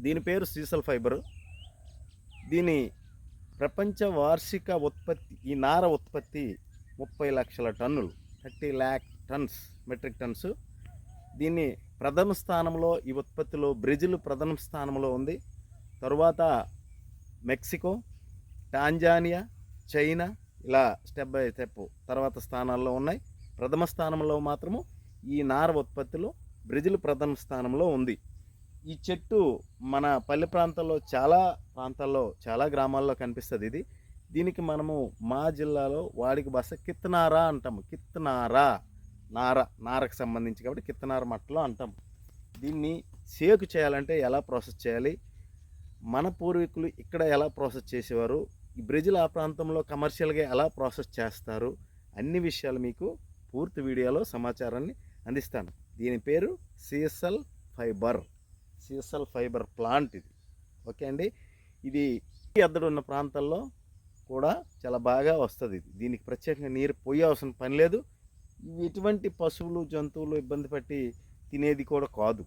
దీని పేరు sisal fibre. దీని ప్రపంచ వార్షిక ఉత్పత్తి ఈ నార ఉత్పత్తి ముప్పై లక్షల టన్నులు thirty lakh tons metric tons. దీన్ని ప్రథమ స్థానంలో ఈ ఉత్పత్తిలో బ్రెజిల్ ప్రథమ స్థానంలో ఉంది. తరువాత మెక్సికో టాంజానియా చైనా ఇలా స్టెప్ బై స్టెప్ తర్వాత స్థానాల్లో ఉన్నాయి. ప్రథమ స్థానంలో మాత్రము ఈ నార ఉత్పత్తిలో బ్రెజిల్ ప్రథమ స్థానంలో ఉంది. ఈ చెట్టు మన పల్లె ప్రాంతాల్లో చాలా ప్రాంతాల్లో చాలా గ్రామాల్లో కనిపిస్తుంది ఇది. దీనికి మనము మా జిల్లాలో వాడికి భాష కిత్తనారా అంటాము. కిత్తనారా. నార నారకు సంబంధించి కాబట్టి కిత్తనార మట్టలో అంటాం. దీన్ని సేకు చేయాలంటే ఎలా ప్రాసెస్ చేయాలి? మన పూర్వీకులు ఇక్కడ ఎలా ప్రాసెస్ చేసేవారు? ఈ బ్రెజిల్ ఆ ప్రాంతంలో కమర్షియల్గా ఎలా ప్రాసెస్ చేస్తారు? అన్ని విషయాలు మీకు పూర్తి వీడియోలో సమాచారాన్ని అందిస్తాను. దీని పేరు sisal fibre. Sisal fibre plant ఇది. ఓకే అండి? ఇది ఎద్దడు ఉన్న ప్రాంతాల్లో కూడా చాలా బాగా వస్తుంది ఇది. దీనికి ప్రత్యేకంగా నీరు పోయే అవసరం పని లేదు. ఇవి ఎటువంటి పశువులు జంతువులు ఇబ్బంది పట్టి తినేది కూడా కాదు.